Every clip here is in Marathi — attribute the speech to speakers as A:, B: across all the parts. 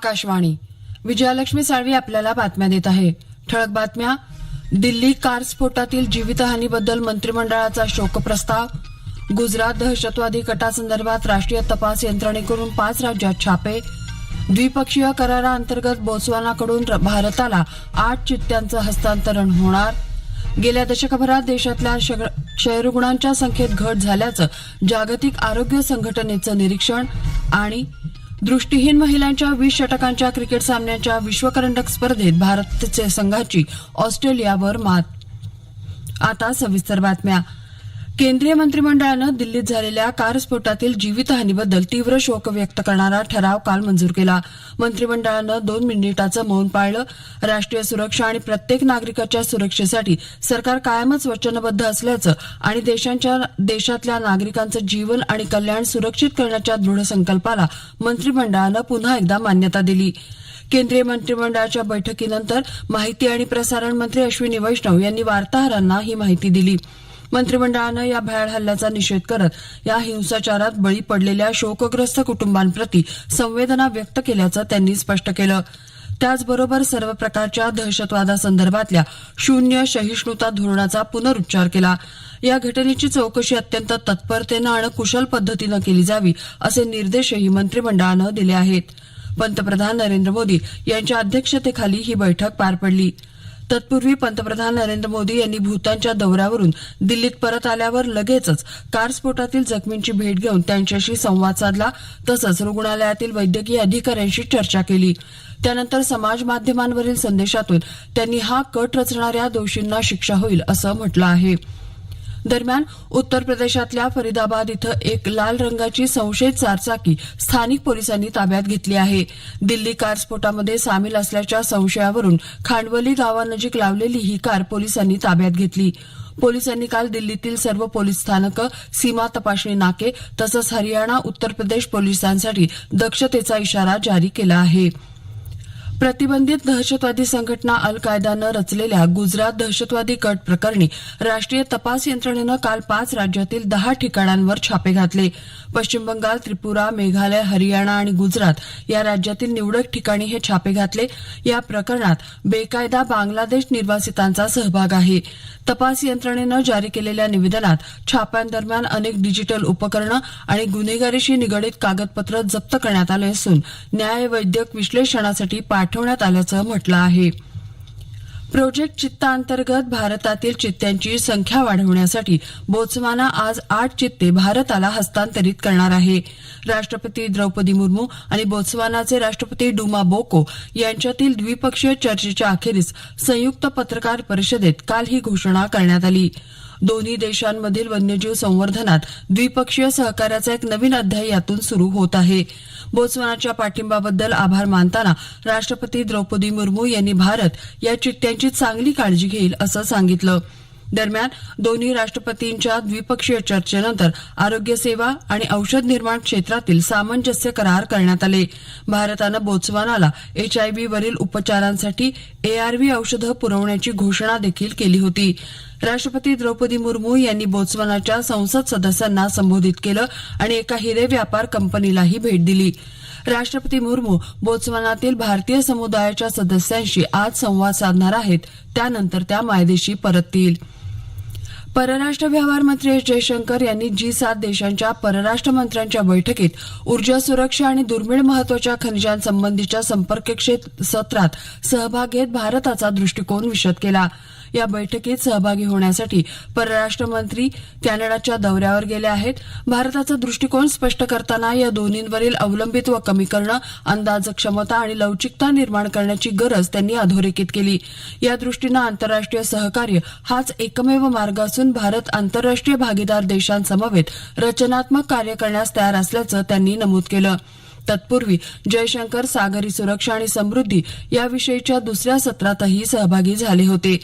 A: आकाशवाणी विजयालक्ष्मी साळवी आपल्याला बातम्या देत आहे ठळक बातम्या दिल्ली कार स्फोटातील जीवितहानीबद्दल मंत्रिमंडळाचा शोक प्रस्ताव गुजरात दहशतवादी कटासंदर्भात राष्ट्रीय तपास यंत्रणेकडून पाच राज्यात छापे द्विपक्षीय कराराअंतर्गत बोत्सवानाकडून भारताला आठ चित्त्यांचं हस्तांतरण होणार गेल्या दशकभरात देशातल्या क्षयरुग्णांच्या संख्येत घट झाल्याचं जागतिक आरोग्य संघटनेचं निरीक्षण आणि दृष्टीहीन महिलांच्या वीस षटकांच्या क्रिकेट सामन्यांच्या विश्वकरंडक स्पर्धेत भारतचे संघाची ऑस्ट्रेलियावर मात आता सविस्तर बातम्या केंद्रीय मंत्रिमंडळानं दिल्लीत झालेल्या कारस्फोटातील जीवितहानीबद्दल तीव्र शोक व्यक्त करणारा ठराव काल मंजूर केला मंत्रिमंडळानं दोन मिनिटाचं मौन पाळलं राष्ट्रीय सुरक्षा आणि प्रत्येक नागरिकाच्या सुरक्षेसाठी सरकार कायमच वचनबद्ध असल्याचं आणि देशांच्या देशातल्या नागरिकांचं जीवन आणि कल्याण सुरक्षित करण्याच्या दृढ संकल्पाला मंत्रिमंडळानं पुन्हा एकदा मान्यता दिली केंद्रीय मंत्रिमंडळाच्या बैठकीनंतर माहिती आणि प्रसारण मंत्री अश्विनी वैष्णव यांनी वार्ताहरांना ही माहिती दिली मंत्रिमंडळानं या भ्याड हल्ल्याचा निषेध करत या हिंसाचारात बळी पडलेल्या शोकग्रस्त कुटुंबांप्रती संवेदना व्यक्त केल्याचं त्यांनी स्पष्ट केलं त्याचबरोबर सर्व प्रकारच्या दहशतवादासंदर्भातल्या शून्य सहिष्णुता धोरणाचा पुनरुच्चार केला या घटनेची चौकशी अत्यंत तत्परतेनं आणि कुशल पद्धतीनं केली जावी असे निर्देशही मंत्रिमंडळानं दिले आहेत पंतप्रधान नरेंद्र मोदी यांच्या अध्यक्षतेखाली ही बैठक पार पडली तत्पूर्वी पंतप्रधान नरेंद्र मोदी यांनी भूतानच्या दौऱ्यावरून दिल्लीत परत आल्यावर लगेचच कारस्फोटातील जखमींची भेट घेऊन त्यांच्याशी संवाद साधला तसंच रुग्णालयातील वैद्यकीय अधिकाऱ्यांशी चर्चा केली त्यानंतर समाज माध्यमांवरील संदेशातून त्यांनी हा कट रचणाऱ्या दोषींना शिक्षा होईल असं म्हटलं आहे दरम्यान उत्तर प्रदेशातल्या फरीदाबाद इथं एक लाल रंगाची संशयित चारचाकी स्थानिक पोलिसांनी ताब्यात घेतली आहे दिल्ली कार स्फोटामध्ये सामील असल्याच्या संशयावरून खांडवली गावानजीक लावलेली ही कार पोलिसांनी ताब्यात घेतली पोलिसांनी काल दिल्लीतील सर्व पोलीस स्थानकं सीमा तपासणी नाके तसंच हरियाणा उत्तर प्रदेश पोलिसांसाठी दक्षतेचा इशारा जारी केला आहे प्रतिबंधित दहशतवादी संघटना अल कायदानं रचलेल्या गुजरात दहशतवादी कट प्रकरणी राष्ट्रीय तपास यंत्रणेनं काल पाच राज्यातील दहा ठिकाणांवर छापे घातले पश्चिम बंगाल त्रिपुरा मेघालय हरियाणा आणि गुजरात या राज्यातील निवडक ठिकाणी हे छापे घातले या प्रकरणात बेकायदा बांगलादेश निर्वासितांचा सहभाग आहे तपास यंत्रणेनं जारी केलेल्या निवेदनात छाप्यांदरम्यान अनेक डिजिटल उपकरणं आणि गुन्हेगारीशी निगडीत कागदपत्र जप्त करण्यात आले असून न्यायवैद्यक विश्लेषणासाठी पाठ पाठवण्यात आल्याचं म्हटलं आहे प्रोजेक्ट चित्ता अंतर्गत भारतातील चित्त्यांची संख्या वाढवण्यासाठी बोत्सवाना आज आठ चित्ते भारताला हस्तांतरित करणार आहे राष्ट्रपती द्रौपदी मुर्मू आणि बोत्सवानाचे राष्ट्रपती डुमा बोको यांच्यातील द्विपक्षीय चर्चेच्या अखेरीस संयुक्त पत्रकार परिषदेत काल ही घोषणा करण्यात आली दोन्ही देशांमधील वन्यजीव संवर्धनात द्विपक्षीय सहकार्याचा एक नवीन अध्याय यातून सुरू होत आहे बोत्सवानाच्या पाठिंबाबद्दल आभार मानताना राष्ट्रपती द्रौपदी मुर्मू यांनी भारत या चित्त्यांची चांगली काळजी घेईल असं सांगितलं दरम्यान दोन्ही राष्ट्रपतींच्या द्विपक्षीय चर्चेनंतर आरोग्य सेवा आणि औषध निर्माण क्षेत्रातील सामंजस्य करार करण्यात आले भारतानं बोत्सवानाला एचआयव्हीवरील उपचारांसाठी एआरव्ही औषधं पुरवण्याची घोषणा देखील केली होती राष्ट्रपती द्रौपदी मुर्मू यांनी बोत्सवानाच्या संसद सदस्यांना संबोधित केलं आणि एका हिरे व्यापार कंपनीलाही भेट दिली राष्ट्रपती मुर्मू बोत्सवानातील भारतीय समुदायाच्या सदस्यांशी आज संवाद साधणार आहेत त्यानंतर त्या मायदेशी परततील परराष्ट्र व्यवहार मंत्री एस जयशंकर यांनी जी सात देशांच्या परराष्ट्र मंत्र्यांच्या बैठकीत ऊर्जा सुरक्षा आणि दुर्मिळ महत्वाच्या खनिजांसंबंधीच्या संपर्क सत्रात सहभाग घेत भारताचा दृष्टिकोन विषद केला या बैठकीत सहभागी होण्यासाठी परराष्ट्र मंत्री कॅनडाच्या दौऱ्यावर गेले आहेत भारताचा दृष्टिकोन स्पष्ट करताना या दोन्हींवरील अवलंबित्व कमी करणं अंदाज क्षमता आणि लवचिकता निर्माण करण्याची गरज त्यांनी अधोरेखित केली या दृष्टीनं आंतरराष्ट्रीय सहकार्य हाच एकमेव मार्ग असून भारत आंतरराष्ट्रीय भागीदार देशांसमवेत रचनात्मक कार्य करण्यास तयार असल्याचं त्यांनी नमूद केलं तत्पूर्वी जयशंकर सागरी सुरक्षा आणि समृद्धी याविषयीच्या दुसऱ्या सत्रातही सहभागी झाले होते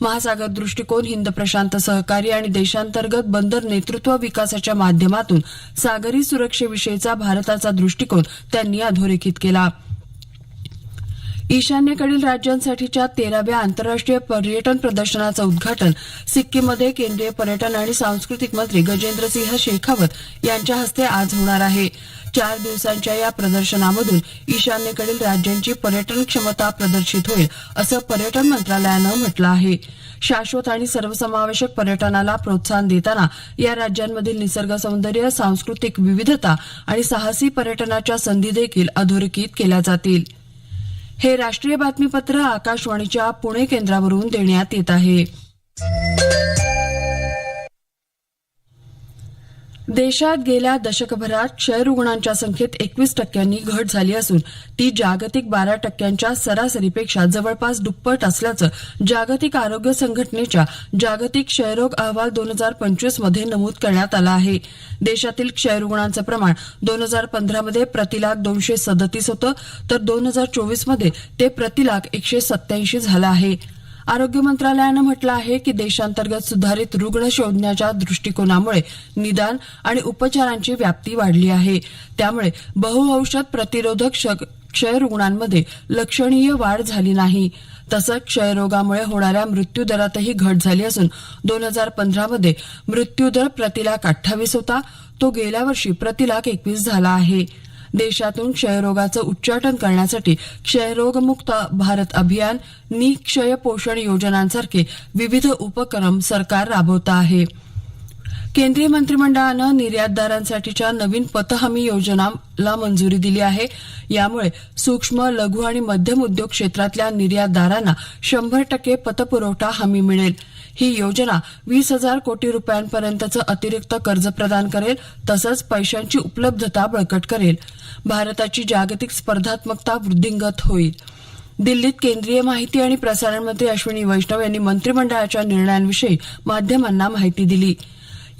A: महासागर दृष्टिकोन हिंद प्रशांत सहकार्य आणि देशांतर्गत बंदर नेतृत्व विकासाच्या माध्यमातून सागरी सुरक्षेविषयीचा भारताचा दृष्टिकोन त्यांनी अधोरेखित केला ईशान्येकडील राज्यांसाठीच्या तेराव्या आंतरराष्ट्रीय पर्यटन प्रदर्शनाचं उद्घाटन सिक्कीममध्ये केंद्रीय पर्यटन आणि सांस्कृतिक मंत्री गजेंद्रसिंह शेखावत यांच्या हस्ते आज होणार आहे चार दिवसांच्या या प्रदर्शनामधून ईशान्येकडील राज्यांची पर्यटन क्षमता प्रदर्शित होईल असं पर्यटन मंत्रालयानं म्हटलं आहे शाश्वत आणि सर्वसमावेशक पर्यटनाला प्रोत्साहन देताना या राज्यांमधील निसर्ग सौंदर्य सांस्कृतिक विविधता आणि साहसी पर्यटनाच्या संधी देखील अधोरेखित केल्या जातील हे राष्ट्रीय बातमीपत्र आकाशवाणीच्या पुणे केंद्रावरून देण्यात येत आहे देशात गेल्या दशकभरात क्षयरुग्णांच्या संख्येत एकवीस टक्क्यांनी घट झाली असून ती जागतिक बारा टक्क्यांच्या सरासरीपेक्षा जवळपास दुप्पट असल्याचं जागतिक आरोग्य संघटनेच्या जागतिक क्षयरोग अहवाल दोन हजार पंचवीस मध्ये नमूद करण्यात आला आहे देशातील क्षयरुग्णांचं प्रमाण दोन हजार पंधरामध्ये प्रतिलाख दोनशे सदतीस होतं तर दोन हजार चोवीसमध्ये ते प्रतिलाख एकशे सत्याऐंशी झालं आहे आरोग्य मंत्रालयानं म्हटलं आहे की देशांतर्गत सुधारित रुग्ण शोधण्याच्या दृष्टिकोनामुळे निदान आणि उपचारांची व्याप्ती वाढली आहे त्यामुळे बहुऔषध प्रतिरोधक क्षय रुग्णांमध्ये लक्षणीय वाढ झाली नाही तसंच क्षयरोगामुळे होणाऱ्या मृत्यूदरातही घट झाली असून दोन हजार पंधरामध्ये मृत्यूदर प्रतिलाख अठ्ठावीस होता तो गेल्या वर्षी प्रतिलाख एकवीस झाला आहे देशातून क्षयरोगाचं उच्चाटन करण्यासाठी क्षयरोगमुक्त भारत अभियान निक्षय पोषण योजनांसारखे विविध उपक्रम सरकार राबवत आहे केंद्रीय मंत्रिमंडळानं निर्यातदारांसाठीच्या नवीन पत हमी योजनाला मंजुरी दिली आहे यामुळे सूक्ष्म लघु आणि मध्यम उद्योग क्षेत्रातल्या निर्यातदारांना शंभर टक्के पतपुरवठा हमी मिळेल ही योजना वीस हजार कोटी रुपयांपर्यंतचं अतिरिक्त कर्ज प्रदान करेल तसंच पैशांची उपलब्धता बळकट करेल भारताची जागतिक स्पर्धात्मकता वृद्धिंगत होईल दिल्लीत केंद्रीय माहिती आणि प्रसारण मंत्री अश्विनी वैष्णव यांनी मंत्रिमंडळाच्या निर्णयांविषयी माध्यमांना माहिती दिली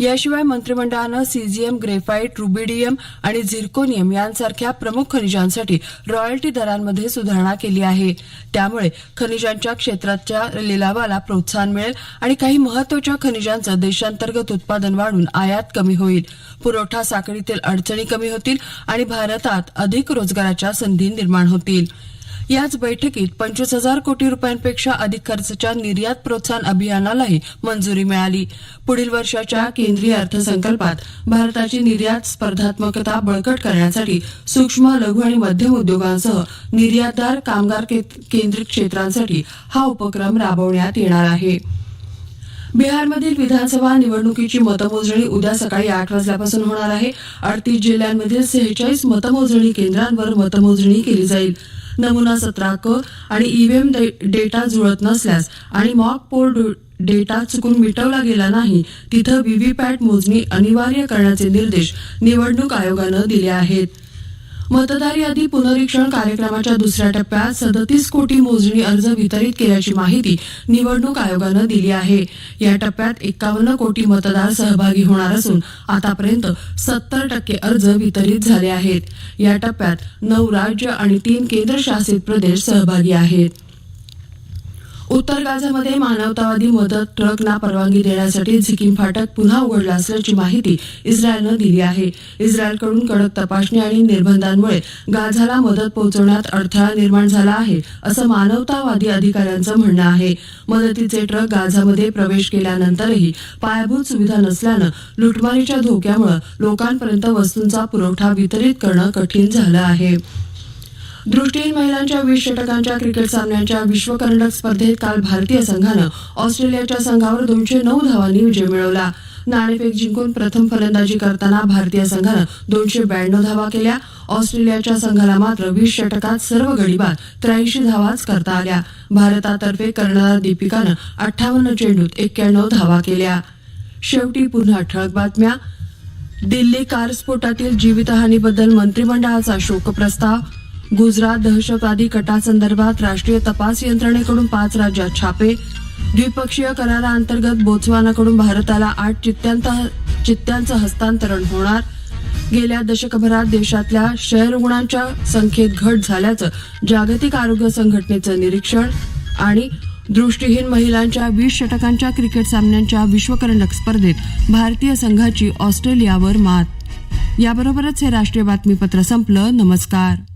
A: याशिवाय मंत्रिमंडळानं सीजीएम ग्रेफाईट रुबिडियम आणि झिरकोनियम यांसारख्या प्रमुख खनिजांसाठी रॉयल्टी दरांमध्ये सुधारणा केली आहे त्यामुळे खनिजांच्या क्षेत्राच्या लिलावाला प्रोत्साहन मिळेल आणि काही महत्वाच्या खनिजांचं देशांतर्गत उत्पादन वाढून आयात कमी होईल पुरवठा साखळीतील अडचणी कमी होतील आणि भारतात अधिक रोजगाराच्या संधी निर्माण होतील याच बैठकीत पंचवीस हजार कोटी रुपयांपेक्षा अधिक खर्चाच्या निर्यात प्रोत्साहन अभियानालाही मंजुरी मिळाली पुढील वर्षाच्या केंद्रीय अर्थसंकल्पात भारताची निर्यात स्पर्धात्मकता बळकट करण्यासाठी सूक्ष्म लघु आणि मध्यम उद्योगांसह निर्यातदार कामगार केंद्रित क्षेत्रांसाठी हा उपक्रम राबवण्यात येणार आहे बिहारमधील विधानसभा निवडणुकीची मतमोजणी उद्या सकाळी आठ वाजल्यापासून होणार आहे अडतीस जिल्ह्यांमधील सेहेचाळीस मतमोजणी केंद्रांवर मतमोजणी केली जाईल नमुना सत्राक आणि ईव्हीएम e डेटा जुळत नसल्यास आणि मॉक पोल डेटा चुकून मिटवला गेला नाही तिथं व्हीव्हीपॅट मोजणी अनिवार्य करण्याचे निर्देश निवडणूक आयोगानं दिले आहेत मतदार यादी पुनरीक्षण कार्यक्रमाच्या दुसऱ्या टप्प्यात सदतीस कोटी मोजणी अर्ज वितरित केल्याची माहिती निवडणूक आयोगानं दिली आहे या टप्प्यात एकावन्न कोटी मतदार सहभागी होणार असून आतापर्यंत सत्तर टक्के अर्ज वितरित झाले आहेत या टप्प्यात नऊ राज्य आणि तीन केंद्रशासित प्रदेश सहभागी आहेत उत्तर गाझामध्ये मानवतावादी मदत ट्रकना परवानगी देण्यासाठी सिक्कीम फाटक पुन्हा उघडला असल्याची माहिती इस्रायलनं दिली आहे इस्रायलकडून कडक तपासणी आणि निर्बंधांमुळे गाझाला मदत पोहोचवण्यात अडथळा निर्माण झाला आहे असं मानवतावादी अधिकाऱ्यांचं म्हणणं आहे मदतीचे ट्रक गाझामध्ये प्रवेश केल्यानंतरही पायाभूत सुविधा नसल्यानं लुटमारीच्या धोक्यामुळे लोकांपर्यंत वस्तूंचा पुरवठा वितरित करणं कठीण झालं आहे दृष्टीहीन महिलांच्या वीस षटकांच्या क्रिकेट सामन्यांच्या विश्वकर्णक स्पर्धेत काल भारतीय संघानं ऑस्ट्रेलियाच्या संघावर दोनशे नऊ धावांनी विजय मिळवला नाणेफेक जिंकून प्रथम फलंदाजी करताना भारतीय संघानं दोनशे ब्याण्णव धावा केल्या ऑस्ट्रेलियाच्या संघाला मात्र वीस षटकात सर्व गडीबाद त्र्याऐंशी धावाच करता आल्या भारतातर्फे कर्णधार दीपिकानं अठ्ठावन्न चेंडूत एक्क्याण्णव धावा केल्या शेवटी पुन्हा ठळक बातम्या दिल्ली कारस्फोटातील जीवितहानीबद्दल मंत्रिमंडळाचा शोकप्रस्ताव गुजरात दहशतवादी कटासंदर्भात राष्ट्रीय तपास यंत्रणेकडून पाच राज्यात छापे द्विपक्षीय कराराअंतर्गत बोत्सवानाकडून भारताला आठ चित्त्यांचं हस्तांतरण होणार गेल्या दशकभरात देशातल्या क्षयरुग्णांच्या संख्येत घट झाल्याचं जागतिक आरोग्य संघटनेचं निरीक्षण आणि दृष्टीहीन महिलांच्या वीस षटकांच्या क्रिकेट सामन्यांच्या विश्वकरंडक स्पर्धेत भारतीय संघाची ऑस्ट्रेलियावर मात याबरोबरच हे राष्ट्रीय बातमीपत्र संपलं नमस्कार